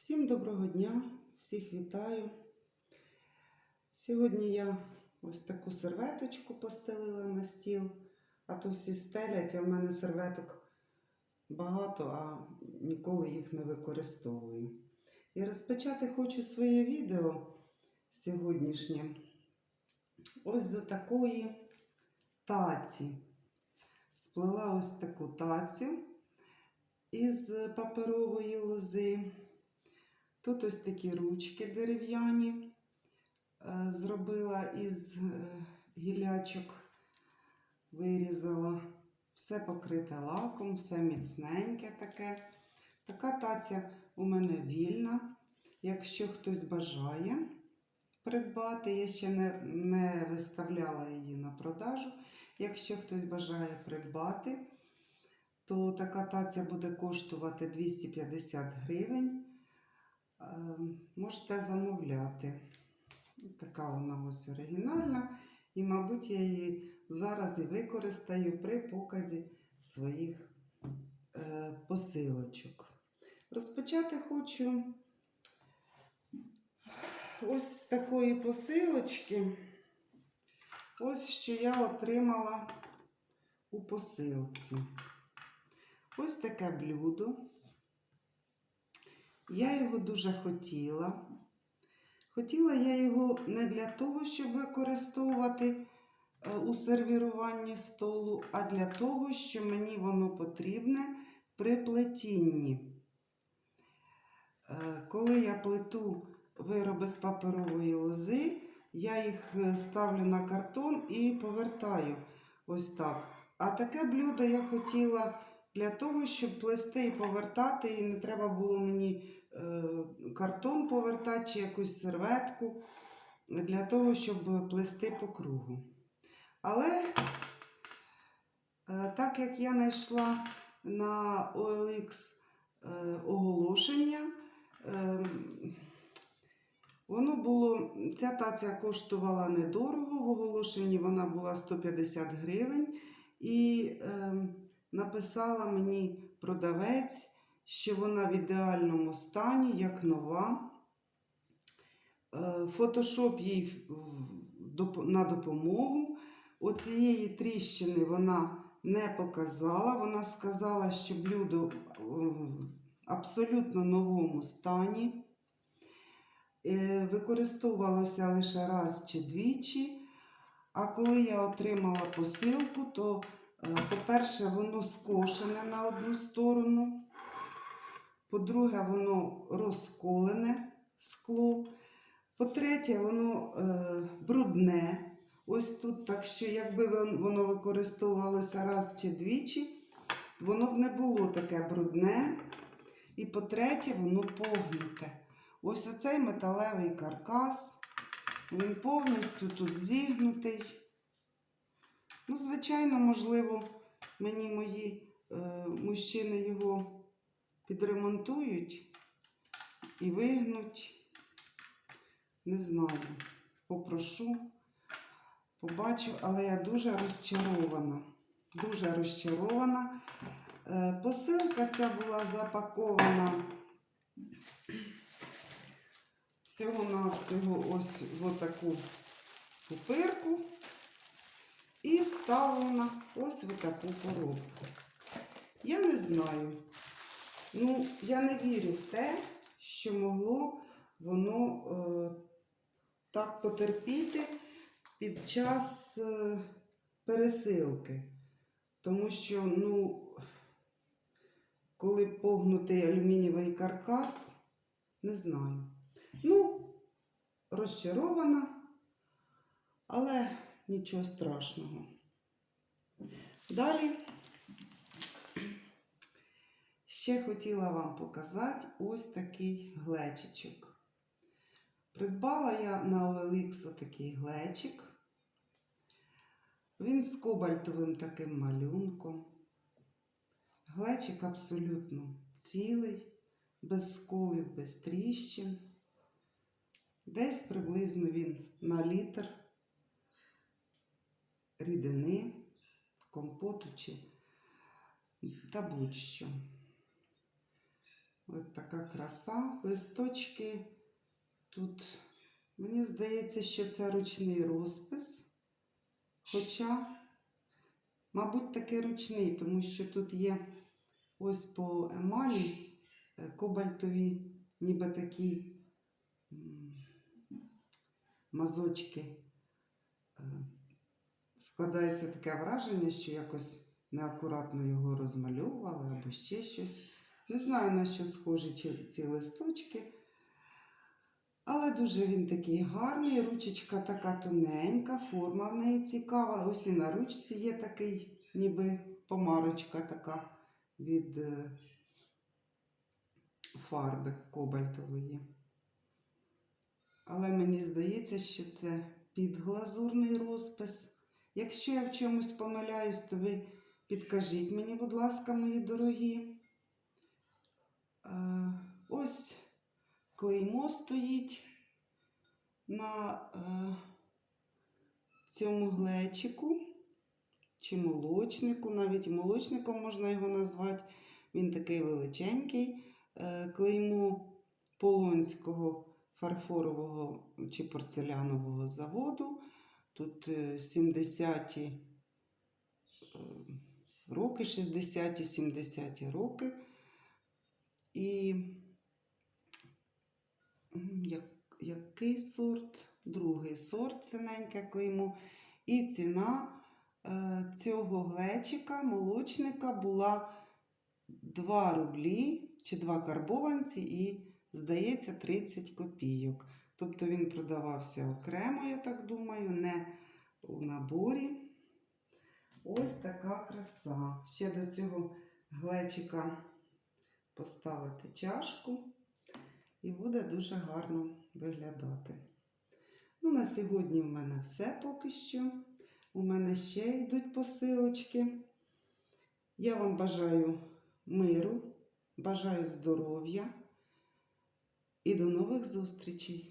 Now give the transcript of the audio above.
Всім доброго дня, всіх вітаю. Сьогодні я ось таку серветочку постелила на стіл, а то всі стелять, а в мене серветок багато, а ніколи їх не використовую. І розпочати хочу своє відео сьогоднішнє ось з такої таці. Сплела ось таку тацю із паперової лози. Тут ось такі ручки дерев'яні е, зробила із е, гілячок, вирізала. Все покрите лаком, все міцненьке таке. Така таця у мене вільна. Якщо хтось бажає придбати, я ще не, не виставляла її на продажу. Якщо хтось бажає придбати, то така таця буде коштувати 250 гривень. Е, Можете замовляти. Така вона ось оригінальна. І, мабуть, я її зараз і використаю при показі своїх е, посилочок. Розпочати хочу ось з такої посилочки. Ось що я отримала у посилці. Ось таке блюдо. Я його дуже хотіла. Хотіла я його не для того, щоб використовувати е, у сервіруванні столу, а для того, що мені воно потрібне при плетінні. Е, Коли я плету вироби з паперової лози, я їх е, ставлю на картон і повертаю ось так. А таке блюдо я хотіла для того, щоб плести і повертати, і не треба було мені картон повертати чи якусь серветку для того, щоб плести по кругу. Але е, так як я знайшла на OLX е, оголошення, е, воно було, ця таця коштувала недорого, в оголошенні вона була 150 гривень. І е, написала мені продавець, що вона в ідеальному стані, як нова. Е, Фотошоп їй в- доп- на допомогу. Оцієї тріщини вона не показала. Вона сказала, що блюдо е, в абсолютно новому стані. Е, Використовувалося лише раз чи двічі. А коли я отримала посилку, то, е, по-перше, воно скошене на одну сторону. По-друге, воно розколене скло. По-третє, воно е, брудне. Ось тут, так що, якби воно використовувалося раз чи двічі, воно б не було таке брудне. І по-третє, воно погнуте. Ось оцей металевий каркас. Він повністю тут зігнутий. Ну, звичайно, можливо, мені мої е, мужчини його підремонтують і вигнуть. Не знаю. Попрошу, побачу, але я дуже розчарована. Дуже розчарована. Е, посилка ця була запакована всього-навсього ось в таку пупирку і вставлена ось в таку коробку. Я не знаю. Ну, я не вірю в те, що могло воно е, так потерпіти під час е, пересилки. Тому що, ну, коли погнутий алюмінієвий каркас, не знаю. Ну, розчарована, але нічого страшного. Далі ще хотіла вам показати ось такий глечичок. Придбала я на OLX такий глечик. Він з кобальтовим таким малюнком. Глечик абсолютно цілий, без сколів, без тріщин. Десь приблизно він на літр рідини, компоту чи та будь-що. Ось така краса. Листочки тут. Мені здається, що це ручний розпис. Хоча, мабуть, таки ручний, тому що тут є ось по емалі е, кобальтові, ніби такі мазочки. Е, Складається таке враження, що якось неакуратно його розмальовували або ще щось. Не знаю, на що схожі ці- листочки. Але дуже він такий гарний, ручечка така тоненька, форма в неї цікава. Ось і на ручці є такий, ніби помарочка така від е, фарби кобальтової. Але мені здається, що це підглазурний розпис. Якщо я в чомусь помиляюсь, то ви підкажіть мені, будь ласка, мої дорогі. Е, ось клеймо стоїть на е, цьому глечику чи молочнику, навіть молочником можна його назвати. Він такий величенький. Е, клеймо Полонського фарфорового чи порцелянового заводу. Тут е, 70-ті е, роки, 60-ті, 70-ті роки. І як, який сорт? Другий сорт синеньке клеймо. І ціна е, цього глечика, молочника була 2 рублі чи 2 карбованці і, здається, 30 копійок. Тобто він продавався окремо, я так думаю, не у наборі. Ось така краса. Ще до цього глечика поставити чашку і буде дуже гарно виглядати. Ну, на сьогодні в мене все поки що. У мене ще йдуть посилочки. Я вам бажаю миру, бажаю здоров'я і до нових зустрічей!